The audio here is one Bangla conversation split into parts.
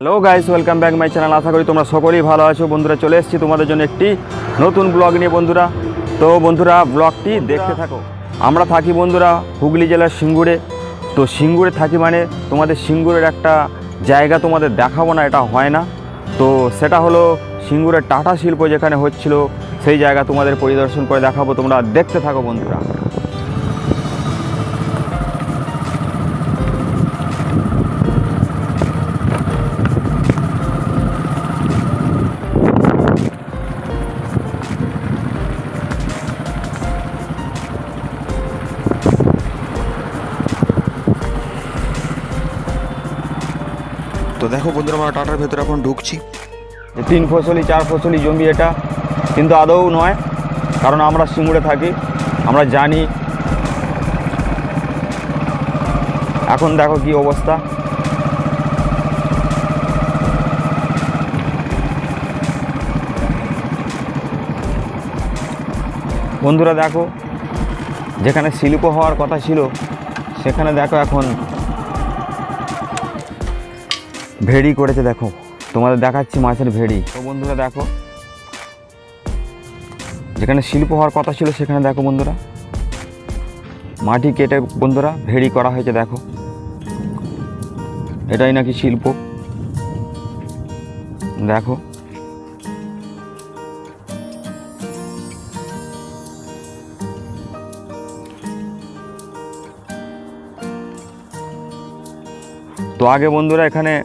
Hello guys welcome back my channel আশা করি তোমরা সকলেই ভালো আছো। বন্ধুরা, চলে এসেছি তোমাদের জন্য একটি নতুন ব্লগ নিয়ে বন্ধুরা। তো বন্ধুরা ব্লগটি দেখতে থাকো। আমরা থাকি বন্ধুরা হুগলি জেলার সিঙ্গুরে। তো সিঙ্গুরে থাকি মানে তোমাদের সিঙ্গুরের একটা জায়গা তোমাদের দেখাবো না, এটা হয় না। তো সেটা হলো সিঙ্গুরের টাটা শিল্প যেখানে হচ্ছিল, সেই জায়গা তোমাদের পরিদর্শন করে দেখাবো। তোমরা দেখতে থাকো বন্ধুরা। দেখো বন্ধুরা, আমরা টাটার ভেতরে এখন ঢুকছি। তিন ফসলি, চার ফসলি জমি এটা, কিন্তু আদৌ নয়, কারণ আমরা সিঙ্গুরে থাকি, আমরা জানি। এখন দেখো কি অবস্থা। বন্ধুরা দেখো, যেখানে শিল্প হওয়ার কথা ছিল, সেখানে দেখো এখন ভেড়ি করেছে, দেখো। তোমাদের দেখাচ্ছি মাছের ভেড়ি। তো বন্ধুরা, দেখো। যেখানে শিল্প হওয়ার কথা ছিল, সেখানে দেখো বন্ধুরা। মাটি কেটে বন্ধুরা, ভেড়ি করা হয়েছে, দেখো। এটাই নাকি শিল্প। দেখো। তো আগে বন্ধুরা, এখানে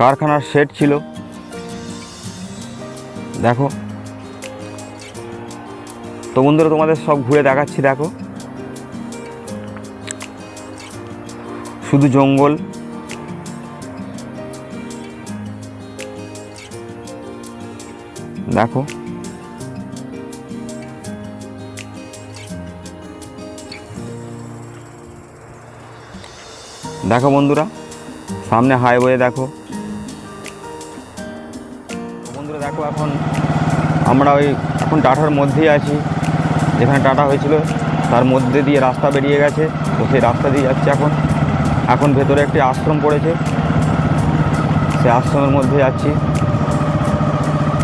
কারখানার শেড ছিল। দেখো। তো বন্ধুরা, তোমাদের সব ঘুরে দেখাচ্ছি, দেখো। শুধু জঙ্গল। দেখো। দেখো বন্ধুরা, সামনে হাইওয়ে দেখো। আমরা ওই এখন টাটার মধ্যেই আছি। যেখানে টাটা হয়েছিল, তার মধ্যে দিয়ে রাস্তা বেরিয়ে গেছে। তো সেই রাস্তা দিয়ে যাচ্ছে এখন। এখন ভেতরে একটি আশ্রম পড়েছে। সেই আশ্রমের মধ্যে যাচ্ছি।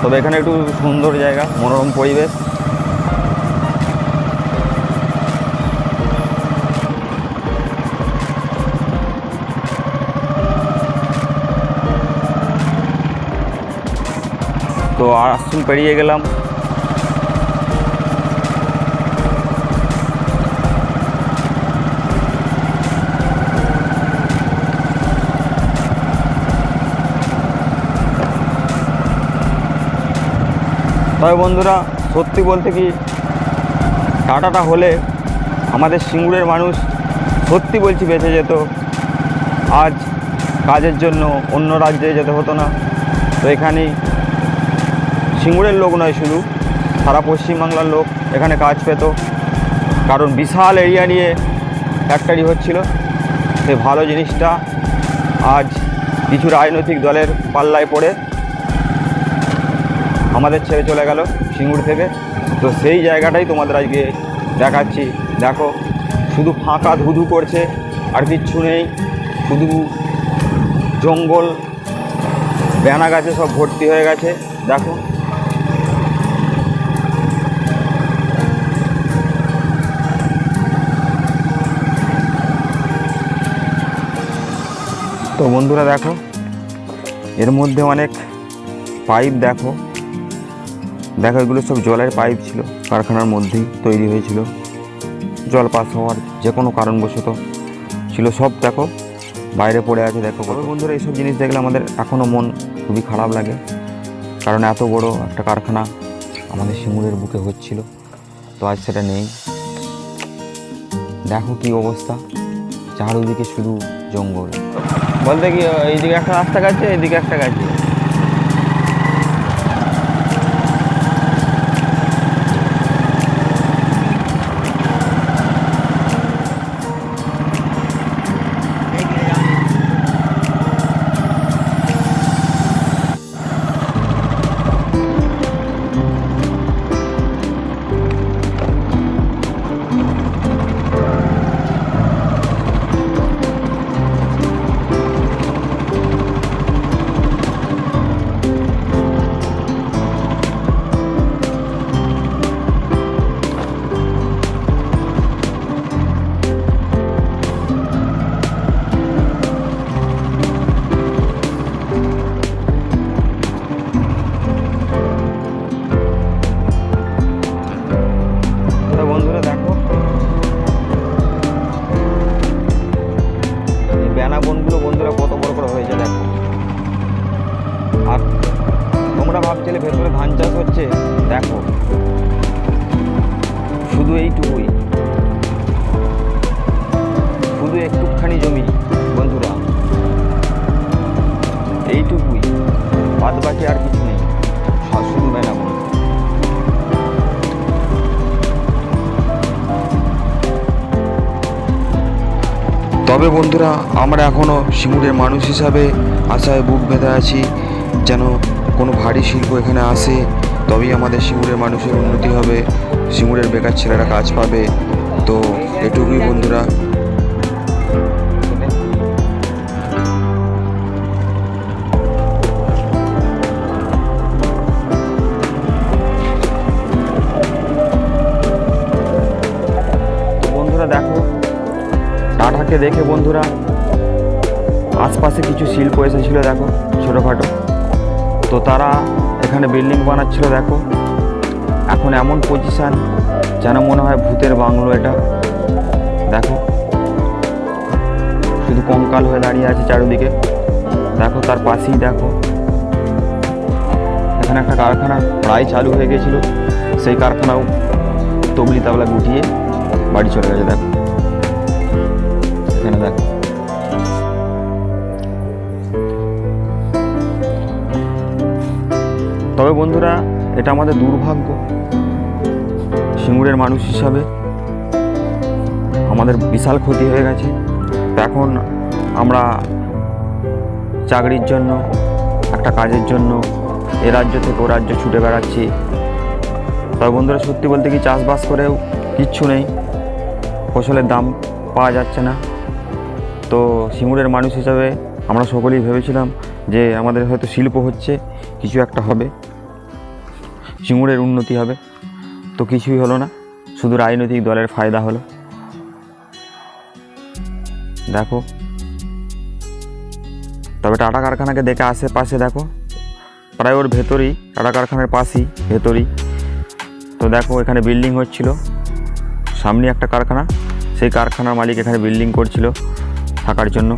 তবে এখানে একটু সুন্দর জায়গা, মনোরম পরিবেশ। তো আশ্রম পেরিয়ে গেলাম। তবে বন্ধুরা, সত্যি বলতে কি, টাটাটা হলে আমাদের সিঙ্গুরের মানুষ সত্যি বলছি বেঁচে যেত। আজ কাজের জন্য অন্য রাজ্যে যেতে হতো না। তো এখানেই সিঙ্গুরের লোক নয় শুধু, সারা পশ্চিমবাংলার লোক এখানে কাজ পেত। কারণ বিশাল এরিয়া নিয়ে ফ্যাক্টরি হচ্ছিল। সে ভালো জিনিসটা আজ কিছু রাজনৈতিক দলের পাল্লায় পড়ে। আমাদের ছেড়ে চলে গেল সিঙ্গুর থেকে। তো সেই জায়গাটাই তোমাদের আজকে দেখাচ্ছি। দেখো, শুধু ফাঁকা ধুধু করছে আর কিচ্ছু নেই। শুধু জঙ্গল বেনা গাছে সব ভর্তি হয়ে গেছে। দেখো। তো বন্ধুরা দেখো, এর মধ্যে অনেক পাইপ দেখো। দেখো, এগুলো সব জলের পাইপ ছিল, কারখানার মধ্যেই তৈরি হয়েছিল। জল পাস হওয়ার যে কোনো কারণবশত ছিল, সব দেখো বাইরে পড়ে আছে, দেখো বন্ধুরা এইসব জিনিস দেখলে আমাদের এখনও মন খুবই খারাপ লাগে, কারণ এত বড় একটা কারখানা আমাদের শিমুরের বুকে হচ্ছিল, তো আজ সেটা নেই। দেখো কি অবস্থা, চারদিকে শুধু জঙ্গল। বলতে কি এইদিকে একটা রাস্তা কাটছে এইদিকে একটা গেছে। চাষ হচ্ছে, দেখো। শুধু এইটুকুই। শুধু একটুখানি জমি, বন্ধুরা। এইটুকুই। বাদ বাকি আর কিছু নেই। শুধু বেনাবো তবে বন্ধুরা, আমরা এখনও সিঙ্গুরের মানুষ হিসাবে আশায় বুক বেঁধে আছি, যেন কোনো ভারী শিল্প এখানে আসে, তবেই আমাদের সিঙ্গুরের মানুষের উন্নতি হবে সিঙ্গুরের বেকার ছেলেরা কাজ পাবে। তো এটুকুই বন্ধুরা। দেখো দেখে বন্ধুরা, আশপাশে কিছু শিল্প এসেছিল দেখো, ছোটোখাটো। তো তারা এখানে বিল্ডিং বানাচ্ছিল, দেখো। এখন এমন পজিশান যেন মনে হয় ভূতের বাংলো এটা। দেখো। শুধু কঙ্কাল হয়ে দাঁড়িয়ে আছে চারিদিকে। দেখো, তার পাশেই দেখো। এখানে একটা কারখানা প্রায় চালু হয়ে গেছিল। সেই কারখানাও তবলি তাবলা গুটিয়ে বাড়ি চলে গেছে, দেখো। এখানে দেখো। তবে বন্ধুরা, এটা আমাদের দুর্ভাগ্য। সিঙ্গুরের মানুষ হিসাবে আমাদের বিশাল ক্ষতি হয়ে গেছে। এখন আমরা চাকরির জন্য, একটা কাজের জন্য এ রাজ্য থেকে ও রাজ্য ছুটে বেড়াচ্ছি। তবে বন্ধুরা, সত্যি বলতে কি চাষবাস করেও কিচ্ছু নেই। ফসলের দাম পাওয়া যাচ্ছে না। তো সিঙ্গুরের মানুষ হিসাবে আমরা সকলেই ভেবেছিলাম যে আমাদের হয়তো শিল্প হচ্ছে, কিছু একটা হবে। সিঙ্গুরের উন্নতি হবে। তো কিছুই হলো না, শুধু রাজনৈতিক দলের ফায়দা হলো। দেখো। তবে টাটা কারখানাকে দেখে আশেপাশে দেখো। প্রায় ওর ভেতরেই, টাটা কারখানার পাশেই, ভেতরেই। তো দেখো, এখানে বিল্ডিং হচ্ছিল। সামনে একটা কারখানা, সেই কারখানার মালিক এখানে বিল্ডিং করছিল থাকার জন্য।